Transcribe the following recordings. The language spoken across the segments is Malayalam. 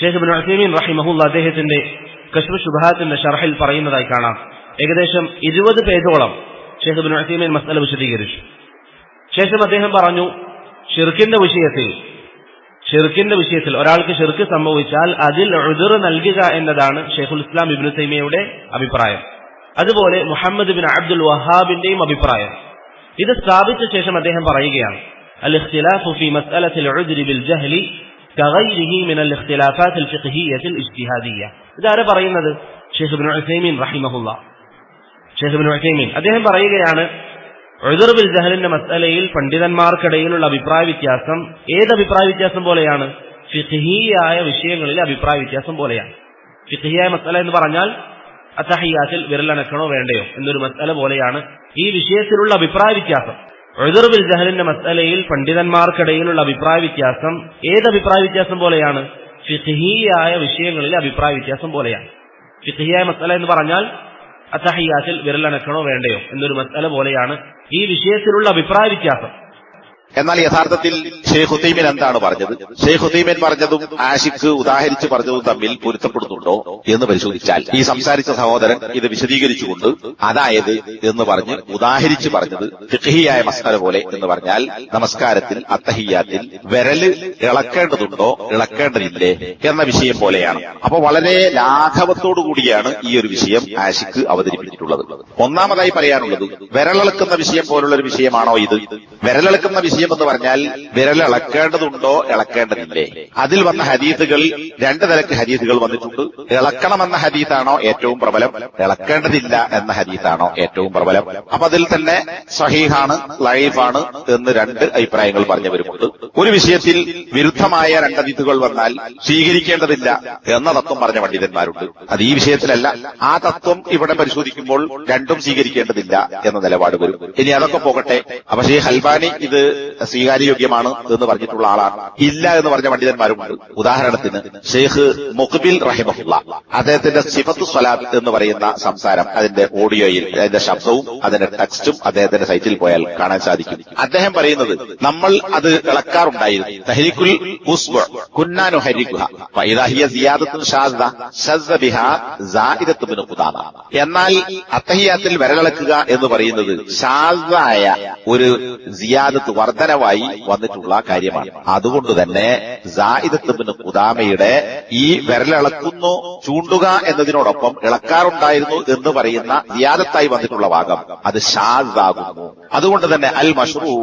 ഷെയ്ഖ് ബിൻ അസീമീൻ റഹിമഹുല്ല അദ്ദേഹത്തിന്റെ കശ്മ ശുഭാത്തിന്റെ ഷർഹിൽ പറയുന്നതായി കാണാം. ഏകദേശം ഇരുപത് പേജോളം ഷെയ്ഖ് ബിൻ അസീമീൻ മസല വിശദീകരിച്ചു. ശേഷം അദ്ദേഹം പറഞ്ഞു ഷിർക്കിന്റെ വിഷയത്തിൽ ഷിർക്കിന്റെ വിഷയത്തിൽ ഒരാൾക്ക് ഷിർക്ക് സംഭവിച്ചാൽ അതിൽ ഉദുർ നൽകുക എന്നതാണ് ഷെയ്ഖുൽ ഇസ്ലാം ഇബിൻ തൈമിയയുടെ അഭിപ്രായം. അതുപോലെ മുഹമ്മദ് ബിൻ അബ്ദുൽ വഹാബിന്റെയും അഭിപ്രായം. ഇത് സ്ഥാപിച്ച ശേഷം അദ്ദേഹം പറയുകയാണ് കഗൈരിഹി മിനൽ ഇഖ്തിലാഫാത്തിൽ ഫിഖ്ഹിയത്തിൽ ഇജ്തിഹാദിയ ഇതാരെ പറയുന്നത് ഷെയ്ഖ് ഇബ്നു ഉസൈമീൻ റഹിമഹുള്ള ഷെയ്ഖ് ഇബ്നു ഉസൈമീൻ അദ്ദേഹം പറയുകയാണ് ഉദർ ബിൽ ജഹലിന്റെ മസലയിൽ പണ്ഡിതന്മാർക്കിടയിലുള്ള അഭിപ്രായ വ്യത്യാസം ഏത് അഭിപ്രായ വ്യത്യാസം പോലെയാണ് ഫിഹിയായ വിഷയങ്ങളിലെ അഭിപ്രായ വ്യത്യാസം പോലെയാണ് ഫിഹിയായ മസല എന്ന് പറഞ്ഞാൽ അത്തഹിയാത്തിൽ വിരലനക്കണോ വേണ്ടയോ എന്നൊരു മസല പോലെയാണ് ഈ വിഷയത്തിലുള്ള അഭിപ്രായ വ്യത്യാസം. ഉദർ ബിൽ ജഹലിന്റെ മസലയിൽ പണ്ഡിതന്മാർക്കിടയിലുള്ള അഭിപ്രായ വ്യത്യാസം ഏത് അഭിപ്രായ വ്യത്യാസം പോലെയാണ്? ഫിഹിയായ വിഷയങ്ങളിലെ അഭിപ്രായ വ്യത്യാസം പോലെയാണ്. ഫിഹിയായ മസല എന്ന് പറഞ്ഞാൽ അത്തഹിയാത്തിൽ വിരലനക്കണോ വേണ്ടയോ എന്നൊരു മസല പോലെയാണ് ഈ വിഷയത്തിലുള്ള അഭിപ്രായ വ്യത്യാസം. എന്നാൽ യഥാർത്ഥത്തിൽ ഷെയ്ഖ് ഹുത്തൈമിൻ എന്താണ് പറഞ്ഞത്? ഷെയ്ഖ് ഹുത്തൈമിൻ പറഞ്ഞതും ആഷിഖ് ഉദാഹരിച്ച് പറഞ്ഞതും തമ്മിൽ പൊരുത്തപ്പെടുന്നുണ്ടോ എന്ന് പരിശോധിച്ചാൽ ഈ സംസാരിച്ച സഹോദരൻ ഇത് വിശദീകരിച്ചുകൊണ്ട് അതായത് എന്ന് പറഞ്ഞ് ഉദാഹരിച്ച് പറഞ്ഞത് ഫിഖഹിയായ മസ്കര പോലെ എന്ന് പറഞ്ഞാൽ നമസ്കാരത്തിൽ അത്തഹിയാത്തിൽ വിരൽ ഇളക്കേണ്ടതുണ്ടോ ഇളക്കേണ്ടതില്ലേ എന്ന വിഷയം പോലെയാണ്. അപ്പൊ വളരെ ലാഘവത്തോടു കൂടിയാണ് ഈ ഒരു വിഷയം ആഷിഖ് അവതരിപ്പിച്ചിട്ടുള്ളത്. ഒന്നാമതായി പറയാനുള്ളത് വിരലിളക്കുന്ന വിഷയം പോലുള്ള ഒരു വിഷയമാണോ ഇത്? വിരലിളക്കുന്ന വിഷയം എന്ന് പറഞ്ഞാൽ വിരൽ ഇളക്കേണ്ടതുണ്ടോ ഇളക്കേണ്ടതില്ലേ? അതിൽ വന്ന ഹദീസുകൾ രണ്ട് നിലയ്ക്ക് ഹദീസുകൾ വന്നിട്ടുണ്ട്. ഇളക്കണമെന്ന ഹദീസാണോ ഏറ്റവും പ്രബലം? ഇളക്കേണ്ടതില്ല എന്ന ഹദീസാണോ ഏറ്റവും പ്രബലം? അപ്പൊ അതിൽ തന്നെ സഹീഹാണ് ലൈഫാണ് എന്ന് രണ്ട് അഭിപ്രായങ്ങൾ പറഞ്ഞവരുമുണ്ട് ഒരു വിഷയത്തിൽ വിരുദ്ധമായ രണ്ട് ഹദീസുകൾ വന്നാൽ സ്വീകരിക്കേണ്ടതില്ല എന്ന തത്വം പറഞ്ഞ പണ്ഡിതന്മാരുണ്ട്. അത് ഈ വിഷയത്തിലല്ല. ആ തത്വം ഇവിടെ പരിശോധിക്കുമ്പോൾ രണ്ടും സ്വീകരിക്കേണ്ടതില്ല എന്ന നിലപാട് വരും. ഇനി അതൊക്കെ പോകട്ടെ. അപ്പൊ ഹൽബാനി ഇത് സ്വീകാര്യയോഗ്യമാണ് എന്ന് പറഞ്ഞിട്ടുള്ള ആളാണ്. ഇല്ല എന്ന് പറഞ്ഞ പണ്ഡിതന്മാരുമുണ്ട് ഉദാഹരണത്തിന് ഷെയ്ഖ് മുഖബിൽ റഹിമഹുള്ള അദ്ദേഹത്തിന്റെ സിഫത്ത് സ്വലാത്ത് എന്ന് പറയുന്ന സംസാരം അതിന്റെ ഓഡിയോയിൽ അതിന്റെ ശബ്ദവും അതിന്റെ ടെക്സ്റ്റും അദ്ദേഹത്തിന്റെ സൈറ്റിൽ പോയാൽ കാണാൻ സാധിക്കും. അദ്ദേഹം പറയുന്നത് നമ്മൾ അത് ഇളക്കാറുണ്ടായിരുന്നു. തഹരിക്കുൽ കുന്നാനു ഹരിക്കുക എന്നാൽ അത്തഹിയാത്തിൽ വിരലിളക്കുക എന്ന് പറയുന്നത് ഷാദായ ഒരു സിയാദത്ത് വർധനവായി വന്നിട്ടുള്ള കാര്യമാണ്. അതുകൊണ്ട് തന്നെ സായിദത്തുബിന് കുദാമയുടെ ഈ വിരലിളക്കുന്നു ചൂണ്ടുക എന്നതിനോടൊപ്പം ഇളക്കാറുണ്ടായിരുന്നു എന്ന് പറയുന്ന വ്യാദത്തായി വന്നിട്ടുള്ള ഭാഗം. അത് ഷാദാകുന്നു. അതുകൊണ്ട് തന്നെ അൽ മഷ്റൂ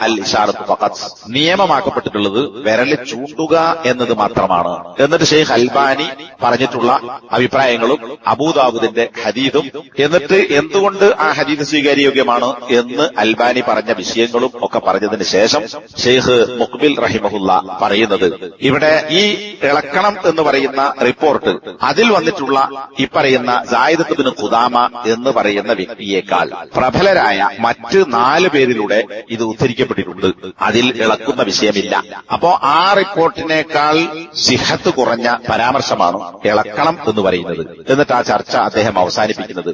അൽ ഇഷാറത്ത് ഫഖത്ത് നിയമമാക്കപ്പെട്ടിട്ടുള്ളത് വിരൽ ചൂണ്ടുക എന്നത് മാത്രമാണ്. എന്നിട്ട് ഷെയ്ഖ് അൽബാനി പറഞ്ഞിട്ടുള്ള അഭിപ്രായങ്ങളും അബൂദാബുദിന്റെ ഹദീദും എന്നിട്ട് എന്തുകൊണ്ട് ആ ഹദീദ് സ്വീകാര്യയോഗ്യമാണ് എന്ന് അൽബാനി പറഞ്ഞ വിഷയങ്ങളും ഒക്കെ പറഞ്ഞതിന് ശേഷം ഷെയ്ഖ് മുഖ്ബിൽ റഹിമഹുല്ല പറയുന്നത്. ഇവിടെ ഈ ഇളക്കണം എന്ന് പറയുന്ന റിപ്പോർട്ട് അതിൽ വന്നിട്ടുള്ള ഈ പറയുന്ന സായിദത്തുബിന് ഖുദാമ എന്ന് പറയുന്ന വ്യക്തിയേക്കാൾ പ്രബലരായ മറ്റ് നാല് പേരിലൂടെ ഇത് ഉദ്ധരിക്കപ്പെട്ടിട്ടുണ്ട്. അതിൽ ഇളക്കുന്ന വിഷയമില്ല. അപ്പോ ആ റിപ്പോർട്ടിനേക്കാൾ സിഹത്ത് കുറഞ്ഞ പരാമർശമാണ് ഇളക്കണം എന്ന് പറയുന്നത്. എന്നിട്ട് ആ ചർച്ച അദ്ദേഹം അവസാനിപ്പിക്കുന്നത്.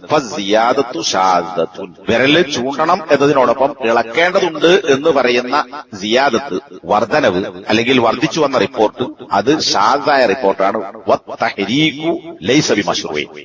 വിരൽ ചൂണ്ടണം എന്നതിനോടൊപ്പം ഇളക്കേണ്ടതുണ്ട് എന്ന് പറയുന്ന സിയാദത്ത് വർധനവ് അല്ലെങ്കിൽ വർദ്ധിച്ചു വന്ന റിപ്പോർട്ട് അത് ഷാദായ റിപ്പോർട്ടാണ്.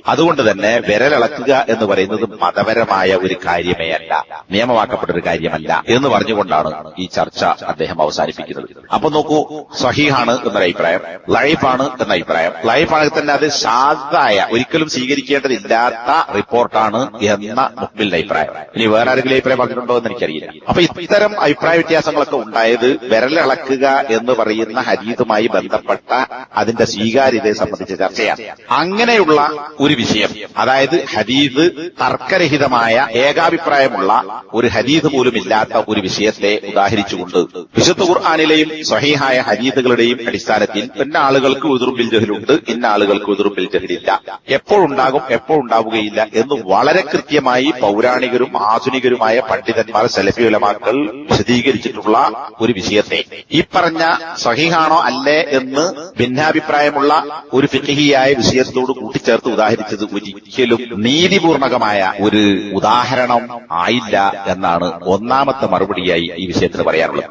അതുകൊണ്ട് തന്നെ വിരലിളക്കുക എന്ന് പറയുന്നത് മതപരമായ ഒരു കാര്യമേ അല്ല. നിയമമാക്കപ്പെട്ട ഒരു കാര്യമല്ല എന്ന് പറഞ്ഞുകൊണ്ടാണ് ഈ ചർച്ച അദ്ദേഹം അവസാനിപ്പിക്കുന്നത്. അപ്പൊ നോക്കൂ സഹീഹാണ് എന്നൊരു അഭിപ്രായം ലൈഫാണ് എന്ന അഭിപ്രായം. ലൈഫാണെങ്കിൽ തന്നെ അത് ഷാദായ ഒരിക്കലും സ്വീകരിക്കേണ്ടതില്ലാത്ത റിപ്പോർട്ടാണ് എന്ന മുഹ്ബിലിന്റെ അഭിപ്രായം. ഇനി വേറെ ആരെങ്കിലും അഭിപ്രായം പറഞ്ഞിട്ടുണ്ടോ എന്ന് എനിക്കറിയില്ല. അപ്പൊ ഇത്തരം അഭിപ്രായ വ്യത്യാസങ്ങളൊക്കെ ഉണ്ടായത് വിരലിളക്കുക എന്ന് പറയുന്ന ഹരീതുമായി ബന്ധപ്പെട്ട അതിന്റെ സ്വീകാര്യതയെ സംബന്ധിച്ച ചർച്ചയാണ്. അങ്ങനെയുള്ള ഒരു വിഷയം അതായത് ഹരീത് തർക്കരഹിതമായ ഏകാഭിപ്രായമുള്ള ഒരു ഹരീത് പോലും ഇല്ലാത്ത ഒരു വിഷയത്തെ ഉദാഹരിച്ചുകൊണ്ട് വിശുദ്ധ ഖുർആാനിലെയും സ്വഹീഹായ ഹരീതുകളുടെയും അടിസ്ഥാനത്തിൽ ഇന്ന ആളുകൾക്ക് ഉതിർപ്പിൽ ജഹലുണ്ട് ഇന്ന ആളുകൾക്ക് ഉതിർപ്പിൽ ജഹലില്ല. എപ്പോഴുണ്ടാകും എപ്പോഴുണ്ടാവുകയില്ല എന്ന് വളരെ കൃത്യമായി പൗരാണികരും ആധുനികരുമായ പണ്ഡിതന്മാർ സലഫി ഉലമാക്കൾ വിശദീകരിച്ചിട്ടുള്ള ഒരു വിഷയത്തെ. ഈ പറഞ്ഞ സഹിഹാണോ അല്ലേ എന്ന് ഭിന്നാഭിപ്രായമുള്ള ഒരു ഫിഖിഹിയായ വിഷയത്തോട് കൂട്ടിച്ചേർത്ത് ഉദാഹരിച്ചത് ഒരിക്കലും നീതിപൂർണകമായ ഒരു ഉദാഹരണം ആയില്ല എന്നാണ് ഒന്നാമത്തെ മറുപടിയായി ഈ വിഷയത്തിന് പറയാനുള്ളത്.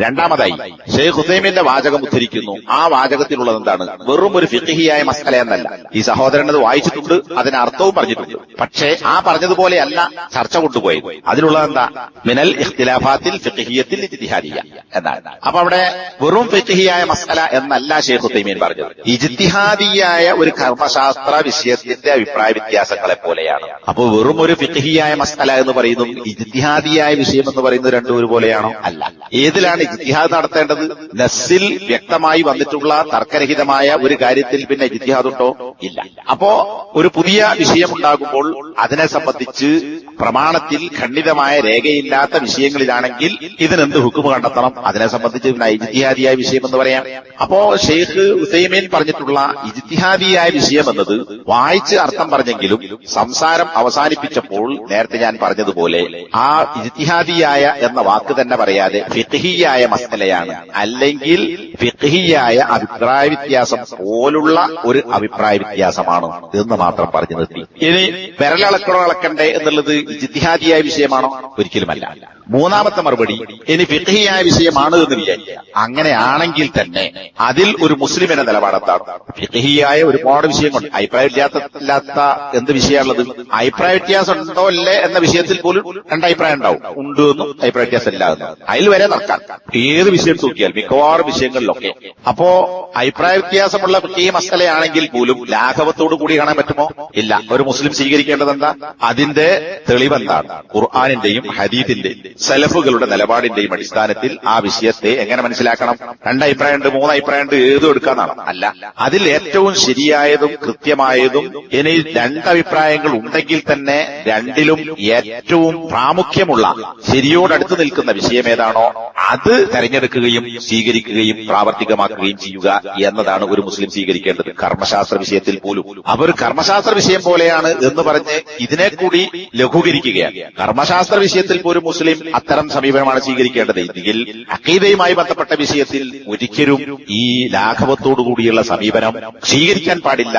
രണ്ടാമതായി ഷെയ്ഖ് ഹുസൈമിന്റെ വാചകം ഉദ്ധരിക്കുന്നു. ആ വാചകത്തിലുള്ളത് എന്താണ്? വെറും ഒരു ഫിഖിഹിയായ മസല എന്നല്ല. ഈ സഹോദരൻ അത് വായിച്ചിട്ടുണ്ട് അതിന് അർത്ഥവും പറഞ്ഞിട്ടുണ്ട്. പക്ഷേ ആ പറഞ്ഞതുപോലെയല്ല ചർച്ച കൊണ്ടുപോയത്. അതിലുള്ളത് എന്താ? മിനൽ ഇഖ്തിലാഫാത്തിൽ ഫിഖിഹിയത്തിൽ ഇജ്തിഹാദിയ എന്നാണ്. അപ്പൊ അവിടെ വെറും ഫിഖിഹിയായ മസല എന്നല്ല ഷെയ്ഖ് തൈമീൻ പറഞ്ഞത്. ഇജ്തിഹാദിയായ ഒരു കർമ്മശാസ്ത്ര വിഷയത്തിന്റെ അഭിപ്രായ വ്യത്യാസങ്ങളെ പോലെയാണ്. അപ്പൊ വെറും ഒരു ഫിഖിഹിയായ മസല എന്ന് പറയുന്നതും ഇജ്തിഹാദിയായ വിഷയം എന്ന് പറയുന്നത് രണ്ടും ഒരുപോലെയാണോ? അല്ല. ഏതിലാണ് ഇജ്തിഹാദ് നടത്തേണ്ടത്? നസ്സിൽ വ്യക്തമായി വന്നിട്ടുള്ള തർക്കരഹിതമായ ഒരു കാര്യത്തിൽ പിന്നെ ഇജ്തിഹാദ് ഉണ്ടോ ഇല്ല. അപ്പോ ഒരു പുതിയ വിഷയം ഉണ്ടാകുമ്പോൾ അതിനെ സംബന്ധിച്ച് പ്രമാണത്തിൽ ഖണ്ഡിതമായ രേഖയില്ലാത്ത വിഷയങ്ങളിലാണെങ്കിൽ ഇതിനെന്ത് ഹുക്കുമ് കണ്ടെത്തണം? അതിനെ സംബന്ധിച്ച് പിന്നെ ഇജ്തിഹാദിയായ വിഷയം എന്ന് പറയാം. അപ്പോ ഷെയ്ഖ് ഉസൈമീൻ പറഞ്ഞിട്ടുള്ള ഇജ്തിഹാദിയായ വിഷയം എന്നത് വായിച്ച് അർത്ഥം പറഞ്ഞെങ്കിലും സംസാരം അവസാനിപ്പിച്ചപ്പോൾ നേരത്തെ ഞാൻ പറഞ്ഞതുപോലെ ആ ഇജ്തിഹാദിയായ എന്ന വാക്ക് തന്നെ പറയാതെ ഫിഖ്ഹിയായ മസലയാണ്. അല്ലെങ്കിൽ ഫിഹിയായ അഭിപ്രായ വ്യത്യാസം പോലുള്ള ഒരു അഭിപ്രായ വ്യത്യാസമാണ് എന്ന് മാത്രം പറഞ്ഞു നിർത്തി. ഇനി വിരലളക്കണോ അളക്കണ്ടേ എന്നുള്ളത് ഇജ്തിഹാദിയായ വിഷയമാണോ? ഒരിക്കലുമല്ല. മൂന്നാമത്തെ മറുപടി ഇനി ഫിഖിയായ വിഷയമാണ് എന്ന് വിചാരിക്കുക. അങ്ങനെയാണെങ്കിൽ തന്നെ അതിൽ ഒരു മുസ്ലിം എന്ന ഫിഖഹിയായ ഫിഖ്ഹിയായ ഒരുപാട് വിഷയങ്ങളുണ്ട്. അഭിപ്രായ ഇല്ലാത്ത എന്ത് വിഷയമുള്ളത് അഭിപ്രായ വ്യത്യാസം ഉണ്ടോ അല്ലേ എന്ന വിഷയത്തിൽ പോലും രണ്ടഭിപ്രായം ഉണ്ടാവും. ഉണ്ട് എന്നും അഭിപ്രായ വ്യത്യാസം ഇല്ല എന്നും. അതിൽ വരെ നടക്കാം ഏത് വിഷയം നോക്കിയാൽ മിക്കവാറും വിഷയങ്ങളിലൊക്കെ. അപ്പോ അഭിപ്രായ വ്യത്യാസമുള്ള ഫിഖ്ഹി മസലയാണെങ്കിൽ പോലും ലാഘവത്തോടു കൂടി കാണാൻ പറ്റുമോ? ഇല്ല. ഒരു മുസ്ലിം സ്വീകരിക്കേണ്ടത് എന്താ അതിന്റെ തെളിവെന്താണ്? ഖുർആാനിന്റെയും ഹദീദിന്റെയും സലഫുകളുടെ നിലപാടിന്റെയും അടിസ്ഥാനത്തിൽ ആ വിഷയത്തെ എങ്ങനെ മനസ്സിലാക്കണം? രണ്ടഭിപ്രായമുണ്ട് മൂന്നഭിപ്രായമുണ്ട് ഏതും എടുക്കാന്നാണ്. അല്ല അതിൽ ഏറ്റവും ശരിയായതും കൃത്യമായതും ഇനി രണ്ടഭിപ്രായങ്ങൾ ഉണ്ടെങ്കിൽ തന്നെ രണ്ടിലും ഏറ്റവും പ്രാമുഖ്യമുള്ള ശരിയോടടുത്ത് നിൽക്കുന്ന വിഷയം ഏതാണോ അത് തെരഞ്ഞെടുക്കുകയും സ്വീകരിക്കുകയും പ്രാവർത്തികമാക്കുകയും ചെയ്യുക എന്നതാണ് ഒരു മുസ്ലിം സ്വീകരിക്കേണ്ടത്. കർമ്മശാസ്ത്ര വിഷയത്തിൽ പോലും. അവർ കർമ്മശാസ്ത്ര വിഷയം പോലെയാണ് എന്ന് പറഞ്ഞ് ഇതിനെ കൂടി ലഘൂകരിക്കുകയാണ്. കർമ്മശാസ്ത്ര വിഷയത്തിൽ പോലും മുസ്ലിം അത്തരം സമീപനമാണ് സ്വീകരിക്കേണ്ടത്. ഇല്ലെങ്കിൽ അക്കീതയുമായി ബന്ധപ്പെട്ട വിഷയത്തിൽ ഒരിക്കലും ഈ ലാഘവത്തോടു കൂടിയുള്ള സമീപനം സ്വീകരിക്കാൻ പാടില്ല